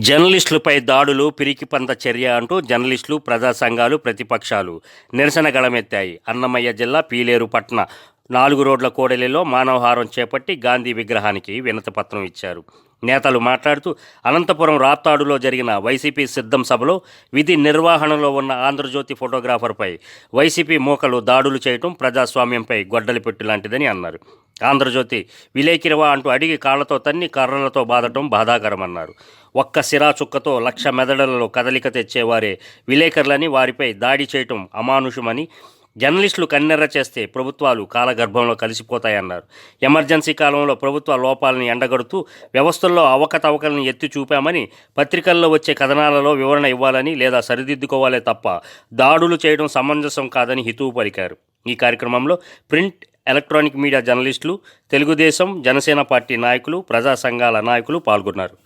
జర్నలిస్టులపై దాడులు పిరికిపంద చర్య అంటూ జర్నలిస్టులు ప్రజా సంఘాలు ప్రతిపక్షాలు నిరసన గళమెత్తాయి. అన్నమయ్య జిల్లా పీలేరు పట్న నాలుగు రోడ్ల కోడలిలో మానవహారం చేపట్టి గాంధీ విగ్రహానికి వినతపత్రం ఇచ్చారు. నేతలు మాట్లాడుతూ అనంతపురం రాప్తాడులో జరిగిన వైసీపీ సిద్ధం సభలో విధి నిర్వహణలో ఉన్న ఆంధ్రజ్యోతి ఫోటోగ్రాఫర్పై వైసీపీ మూకలు దాడులు చేయటం ప్రజాస్వామ్యంపై గొడ్డలి పెట్టు లాంటిదని అన్నారు. ఆంధ్రజ్యోతి విలేకిరవా అంటూ అడిగి కాళ్ళతో తన్ని కర్రలతో బాధటం బాధాకరమన్నారు. ఒక్క సిరా చుక్కతో లక్ష మెదడులలో కదలిక తెచ్చేవారే విలేకరులని వారిపై దాడి చేయటం అమానుషమని జర్నలిస్టులు కన్నెర్ర చేస్తే ప్రభుత్వాలు కాలగర్భంలో కలిసిపోతాయన్నారు. ఎమర్జెన్సీ కాలంలో ప్రభుత్వ లోపాలని ఎండగడుతూ వ్యవస్థల్లో అవకతవకలను ఎత్తి చూపామని పత్రికల్లో వచ్చే కథనాలలో వివరణ ఇవ్వాలని లేదా సరిదిద్దుకోవాలే తప్ప దాడులు చేయడం సమంజసం కాదని హితవు పలికారు. ఈ కార్యక్రమంలో ప్రింట్ ఎలక్ట్రానిక్ మీడియా జర్నలిస్టులు తెలుగుదేశం జనసేన పార్టీ నాయకులు ప్రజా సంఘాల నాయకులు పాల్గొన్నారు.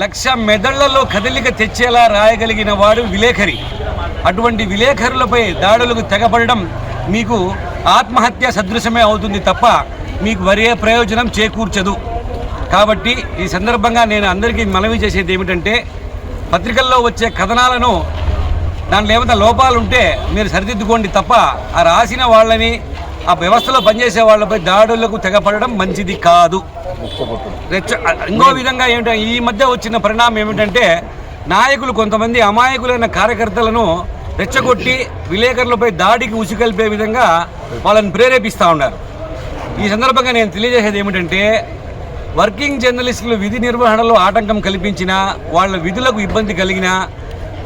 లక్ష మెదళ్ళలో కదలిక తెచ్చేలా రాయగలిగిన వాడు విలేఖరి. అటువంటి విలేఖరులపై దాడులకు తెగబడడం మీకు ఆత్మహత్య సదృశమే అవుతుంది తప్ప మీకు వరే ప్రయోజనం చేకూర్చదు. కాబట్టి ఈ సందర్భంగా నేను అందరికీ మనవి చేసేది ఏమిటంటే పత్రికల్లో వచ్చే కథనాలను దానిలో ఏమైనా లోపాలు ఉంటే మీరు సరిదిద్దుకోండి తప్ప ఆ రాసిన వాళ్ళని ఆ వ్యవస్థలో పనిచేసే వాళ్ళపై దాడులకు తెగపడడం మంచిది కాదు. రెచ్చ ఇంకో విధంగా ఏమిటంటే ఈ మధ్య వచ్చిన పరిణామం ఏమిటంటే నాయకులు కొంతమంది అమాయకులైన కార్యకర్తలను రెచ్చగొట్టి విలేకరులపై దాడికి ఉసిగల్పే విధంగా వాళ్ళని ప్రేరేపిస్తూ ఉన్నారు. ఈ సందర్భంగా నేను తెలియజేసేది ఏమిటంటే వర్కింగ్ జర్నలిస్టులు విధి నిర్వహణలో ఆటంకం కల్పించినా వాళ్ళ విధులకు ఇబ్బంది కలిగినా